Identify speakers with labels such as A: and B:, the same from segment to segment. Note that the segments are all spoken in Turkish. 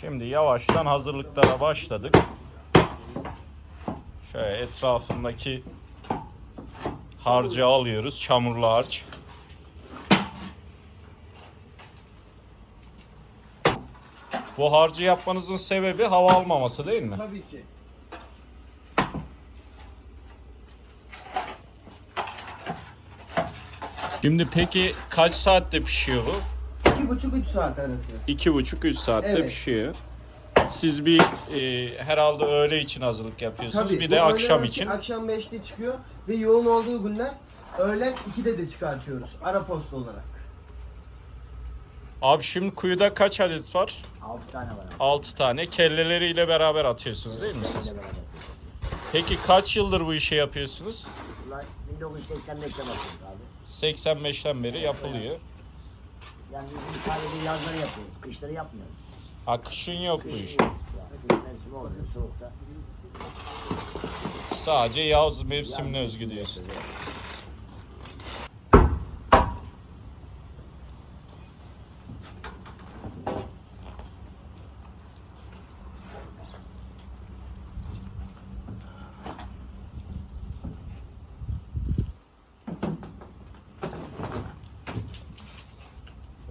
A: Şimdi yavaştan hazırlıklara başladık. Şöyle etrafındaki harcı alıyoruz. Çamurlu harç. Bu harcı yapmanızın sebebi hava almaması değil mi?
B: Tabii ki.
A: Şimdi peki kaç saatte pişiyor bu?
B: İki buçuk üç saat arası.
A: 2,5-3 saatte
B: Evet.
A: pişiyor. Siz bir e, herhalde öğle için hazırlık yapıyorsunuz. Bir
B: bu
A: de
B: öğlen
A: akşam için.
B: Akşam 5'te çıkıyor ve yoğun olduğu günler öğlen 2'de de çıkartıyoruz. Ara posta olarak.
A: Abi şimdi kuyuda kaç adet var?
C: 6 tane var.
A: 6 tane. Kelleleriyle beraber atıyorsunuz değil mi siz?
C: Beraber.
A: Peki kaç yıldır bu işi yapıyorsunuz?
C: Bunlar 1985'te başladık abi.
A: 85'ten beri yapılıyor.
C: Yani biz sadece yazları yapıyoruz. Kışları yapmıyoruz.
A: Ha kışın yok bu iş.
C: yok. Yani kış mevsimi olmuyor soğukta.
A: Sadece yaz mevsimine özgü diyorsun.
C: yapıyoruz, evet.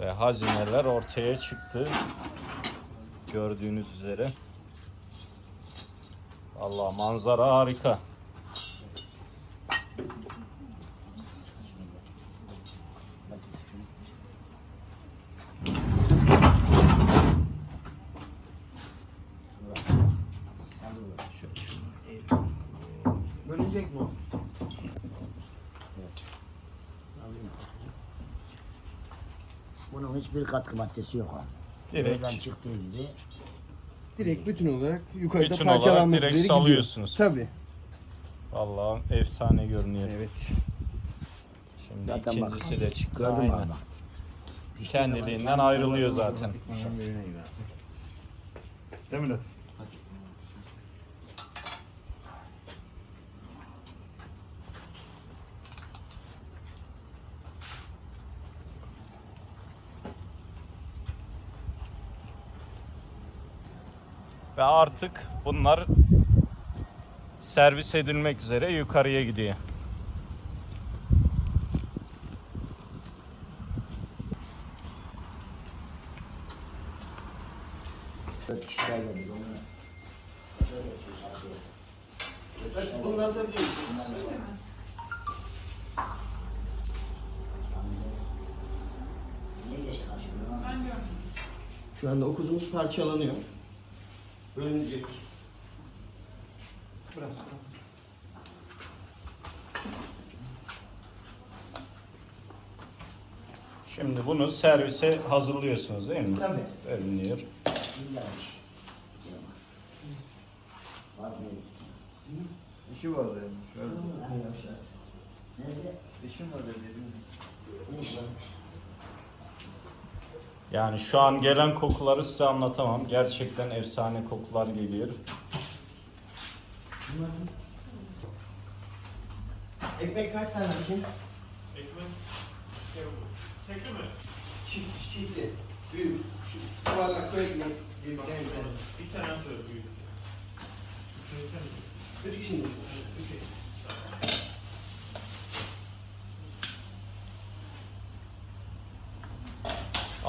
A: Ve hazineler ortaya çıktı. Gördüğünüz üzere. Allah manzara harika. Şöyle şunu.
B: Bölünecek bu.
C: Bunun hiçbir katkı maddesi yok.
A: Direkt.
C: Evden çıktığı gibi
B: Direkt bütün olarak yukarıda
A: Bütün olarak
B: parçalanmak
A: direkt
B: üzere gidiyor.
A: salıyorsunuz.
B: Tabii.
A: Vallahi efsane görünüyor.
B: Evet.
A: Şimdi
C: Zaten bak.
A: ikincisi de çıktı.
C: gördün mü
A: Aynen.
C: abi?
A: Kendiliğinden ayrılıyor zaten.
B: Değil mi Latif?
A: Ve artık bunlar servis edilmek üzere yukarıya gidiyor.
B: Şu anda okuzumuz parçalanıyor. Bölünecek. Bırak.
A: Şimdi bunu servise hazırlıyorsunuz değil mi?
B: Tabii.
A: Bölünüyor.
C: İllermiş. Var mı?
D: İşi var dedim. İşim var dedim.
C: Ne iş var?
A: Yani şu an gelen kokuları size anlatamam. Gerçekten efsane kokular geliyor.
B: Ekmek kaç tane için?
E: Ekmek Tekli mi?
B: Çift, çiftli. Büyük. Şu yuvarlak koy ekmek. Büyük değil mi?
E: Bir tane at öyle büyük.
B: Üç kişi mi?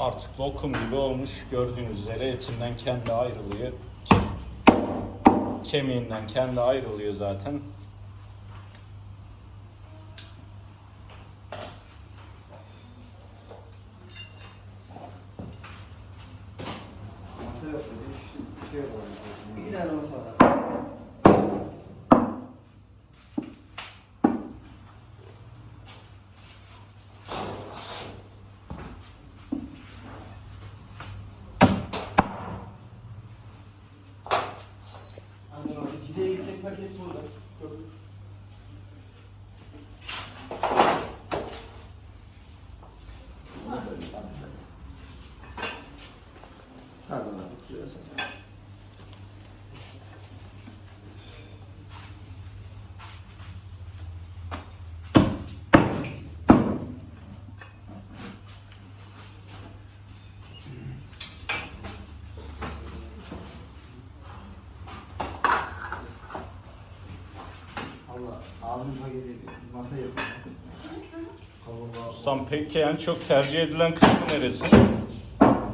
A: Artık lokum gibi olmuş. Gördüğünüz üzere etinden kendi ayrılıyor. Kemiğinden kendi ayrılıyor zaten.
B: İki tane masa var. Buradaki burada
D: gördüğünüz
A: Ustam peki en çok tercih edilen kısmı neresi?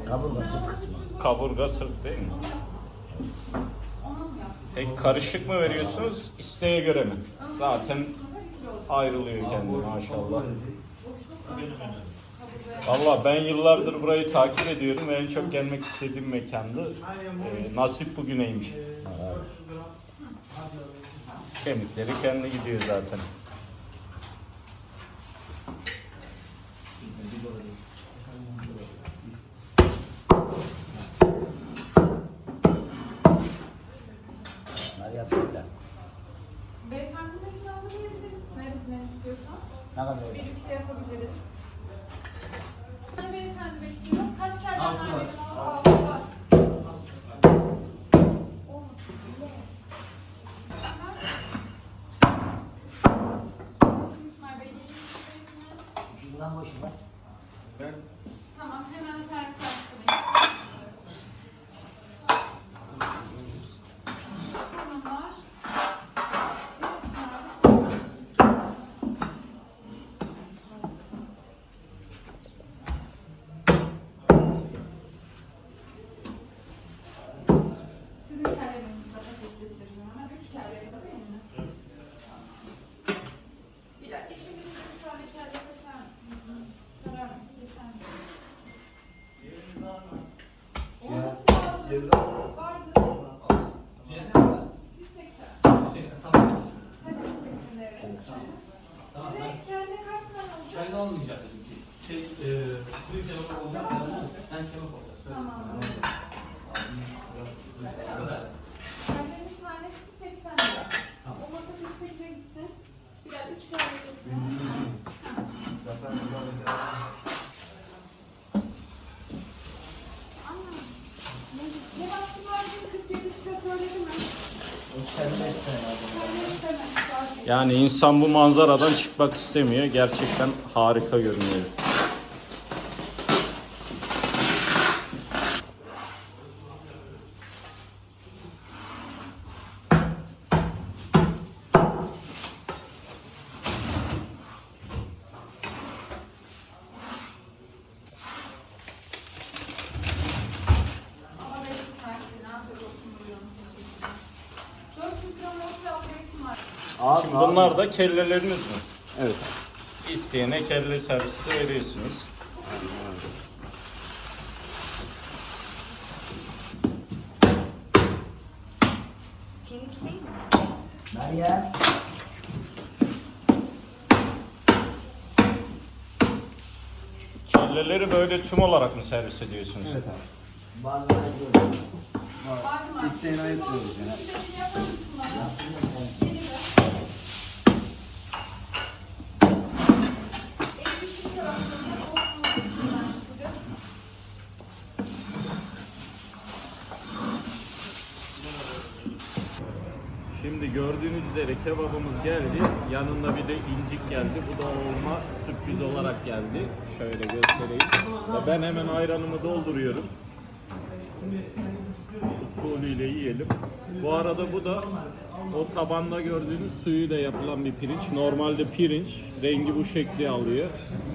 C: Kaburga sırt kısmı.
A: Kaburga sırt değil mi? Peki karışık mı veriyorsunuz isteğe göre mi? Zaten ayrılıyor kendi maşallah. Valla ben yıllardır burayı takip ediyorum ve en çok gelmek istediğim mekandı. Ee, nasip bugüneymiş. Kemikleri kendi gidiyor zaten.
F: Beyefendi de silahlı verebiliriz. Neresinden istiyorsan.
C: Ne kadar öyle?
F: üstte yapabiliriz. Hani beyefendi bekliyor. Kaç kere
D: Altı
F: var? benim? Altı var. İsmail Bey, iyi misiniz?
C: Şuradan boşu var.
D: Ben
F: Tamam, hemen servis açtırayım. Hanımlar. Sizin kellerinizi de paketledim hemen. Üç kelleyi de değil mi? Bir dakika, şimdi bir tane kelle seçer misiniz? Sever misiniz? Yeter mi? Olması lazım. Vardı. 180. Hadi teşekkür ederim. Size kelle kaç tane
G: olmayacak bizimki. Şey, e, büyük kebap olacak, ben kebap olacak.
F: Tamam.
G: Ne kadar?
F: Kellenin tanesi 80 lira.
G: Tamam.
F: O masa 48'e gitsin. Biraz üç kelle gitsin.
D: zaten burada
F: Anladım. Ne, ne vakti vardı? 47 size söyledim mi?
C: Serbest herhalde.
F: Kelle istemem. Sadece.
A: Yani insan bu manzaradan çıkmak istemiyor. Gerçekten harika görünüyor.
F: Ama benim tersi. Ne yapıyorsun? Buyurun. Teşekkürler. 400 gram orta upgrade'im var.
C: Abi,
A: Şimdi bunlar da kelleleriniz mi?
C: Evet.
A: İsteyene kelle servisi de veriyorsunuz.
C: Meryem.
A: Kelleleri böyle tüm olarak mı servis ediyorsunuz?
D: Evet abi.
F: Var mı?
D: İsteğini ayıklıyoruz yani.
F: Bir de yapar mısın bana?
C: Yaptım ya sen.
F: Yeni ver. Eksik taraflarında olsun. Ben tutacağım.
A: Şimdi gördüğünüz üzere kebabımız geldi. Yanında bir de incik geldi. Bu da olma sürpriz olarak geldi. Şöyle göstereyim. Ben hemen ayranımı dolduruyorum. Usulüyle yiyelim. Bu arada bu da o tabanda gördüğünüz suyuyla yapılan bir pirinç. Normalde pirinç rengi bu şekli alıyor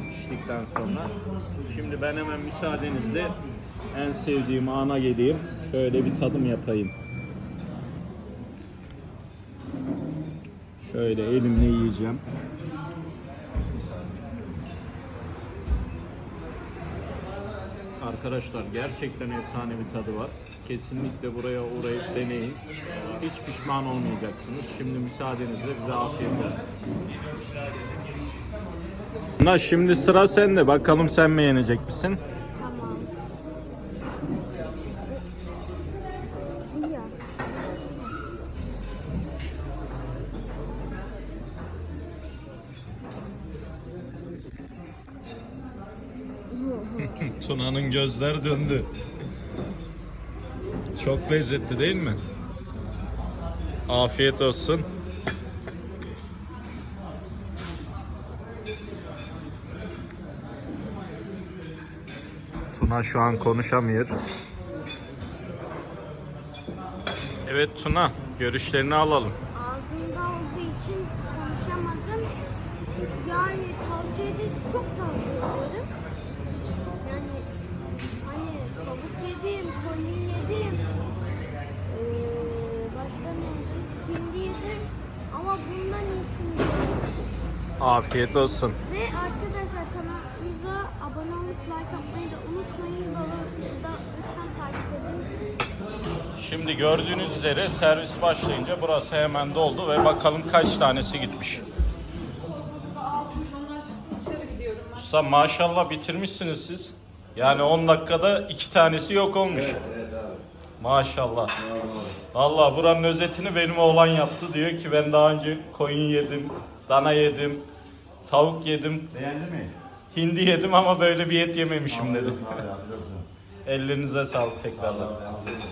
A: piştikten sonra. Şimdi ben hemen müsaadenizle en sevdiğim ana geleyim. Şöyle bir tadım yapayım. Şöyle elimle yiyeceğim. Arkadaşlar gerçekten efsane bir tadı var. Kesinlikle buraya uğrayıp deneyin. Hiç pişman olmayacaksınız. Şimdi müsaadenizle bize afiyet olsun. Şimdi sıra sende. Bakalım sen mi yenecek misin? Tuna'nın gözler döndü. Çok lezzetli değil mi? Afiyet olsun. Tuna şu an konuşamıyor. Evet Tuna, görüşlerini alalım.
H: Ağzımda olduğu için konuşamadım. Yani tavsiye edip çok tavsiye ederim. yedim, koli yedim. Ee, başka ne yedim? Yedim. Ama bundan iyisini
A: Afiyet olsun.
H: Ve arkadaşlar kanalımıza abone olup like atmayı da unutmayın. Babamı da lütfen takip edin.
A: Şimdi gördüğünüz üzere servis başlayınca burası hemen doldu ve bakalım kaç tanesi gitmiş. Usta maşallah bitirmişsiniz siz. Yani 10 dakikada iki tanesi yok olmuş.
D: Evet, evet abi.
A: Maşallah. Vallahi buranın özetini benim oğlan yaptı. Diyor ki ben daha önce koyun yedim, dana yedim, tavuk yedim,
D: Beğendi mi?
A: hindi yedim ama böyle bir et yememişim dedi.
D: Abi.
A: Ellerinize sağlık tekrardan.
D: Allah razı olsun.